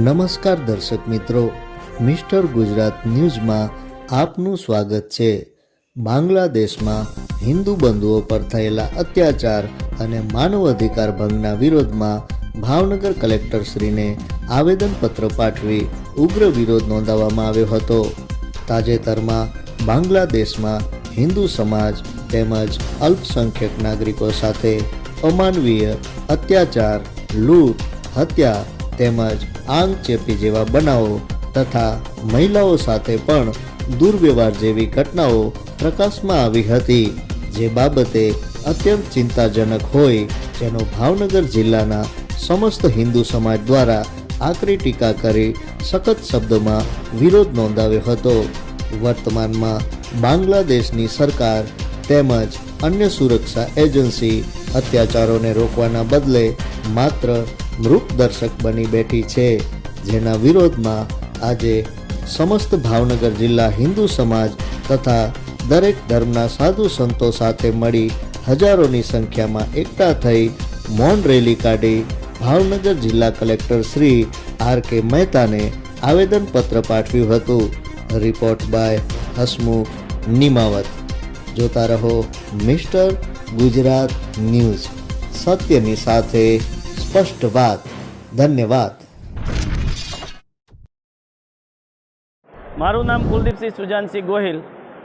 નમસ્કાર દર્શક મિત્રો, મિસ્ટર ગુજરાત ન્યૂઝમાં આપનું સ્વાગત છે. બાંગ્લાદેશમાં હિન્દુ બંધુઓ પર થયેલા અત્યાચાર અને માનવ અધિકાર ભંગના વિરોધમાં ભાવનગર કલેક્ટરશ્રીને આવેદનપત્ર પાઠવી ઉગ્ર વિરોધ નોંધાવવામાં આવ્યો હતો. તાજેતરમાં બાંગ્લાદેશમાં હિન્દુ સમાજ તેમજ અલ્પસંખ્યક નાગરિકો સાથે અમાનવીય અત્યાચાર, લૂંટ, હત્યા તેમજ આંગ ચેપી જેવા બનાવો તથા મહિલાઓ સાથે પણ દુર્વ્યવહાર જેવી ઘટનાઓ પ્રકાશમાં આવી હતી. જે બાબતે અત્યંત ચિંતાજનક હોય જેનો ભાવનગર જિલ્લાના સમસ્ત હિન્દુ સમાજ દ્વારા આકરી ટીકા કરી સખત શબ્દોમાં વિરોધ નોંધાવ્યો હતો. વર્તમાનમાં બાંગ્લાદેશની સરકાર તેમજ અન્ય સુરક્ષા એજન્સી અત્યાચારોને રોકવાના બદલે માત્ર મૃત દર્શક બની બેઠી છે, જેના વિરોધમાં આજે સમસ્ત ભાવનગર જિલ્લા હિન્દુ સમાજ તથા દરેક ધર્મના સાધુ સંતો સાથે મળી હજારોની સંખ્યામાં એકઠા થઈ મૌન રેલી કાઢી ભાવનગર જિલ્લા કલેક્ટર શ્રી આર કે મહેતાને આવેદનપત્ર પાઠવ્યું હતું. Report by Hasmukh Nimavat. જોતા રહો મિસ્ટર ગુજરાત ન્યૂઝ. સત્યની સાથે સ્પષ્ટ વાત. ધન્યવાદ. મારું નામ કુલદીપસિંહ સુજાનસિંહ ગોહિલ.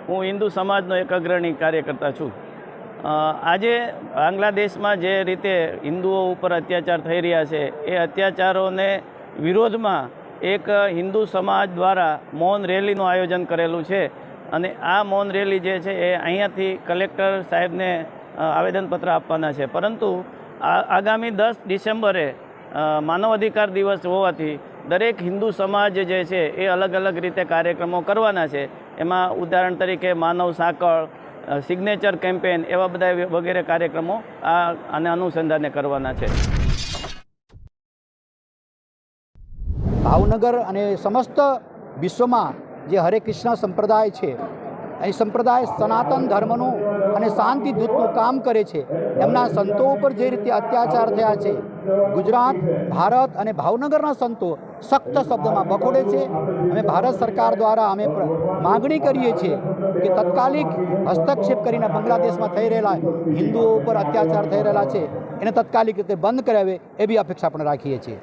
હું હિન્દુ સમાજનો એક અગ્રણી કાર્યકર્તા છું. આજે બાંગ્લાદેશમાં જે રીતે હિન્દુઓ ઉપર અત્યાચાર થઈ રહ્યા છે, એ અત્યાચારોને વિરોધમાં એક હિન્દુ સમાજ દ્વારા મૌન રેલીનું આયોજન કરેલું છે. અને આ મૌન રેલી જે છે, એ અહીંયાથી કલેક્ટર સાહેબને આવેદનપત્ર આપવાના છે. પરંતુ આગામી દસ ડિસેમ્બરે માનવ અધિકાર દિવસ હોવાથી દરેક હિન્દુ સમાજ જે છે એ અલગ અલગ રીતે કાર્યક્રમો કરવાના છે. એમાં ઉદાહરણ તરીકે માનવ સાંકળ સિગ્નેચર કેમ્પેન એવા બધા વગેરે કાર્યક્રમો આ આને અનુસંધાને કરવાના છે. ભાવનગર અને સમસ્ત વિશ્વમાં જે હરે કૃષ્ણ સંપ્રદાય છે એ સંપ્રદાય સનાતન ધર્મનું અને શાંતિ દૂતનું કામ કરે છે. એમના સંતો ઉપર જે રીતે અત્યાચાર થયા છે, ગુજરાત, ભારત અને ભાવનગરના સંતો સખ્ત શબ્દમાં બખોડે છે. અમે ભારત સરકાર દ્વારા અમે માગણી કરીએ છીએ કે તત્કાલિક હસ્તક્ષેપ કરીને બાંગ્લાદેશમાં થઈ રહેલા હિન્દુઓ ઉપર અત્યાચાર થઈ રહેલા છે, એને તત્કાલિક રીતે બંધ કરાવે એવી અપેક્ષા પણ રાખીએ છીએ.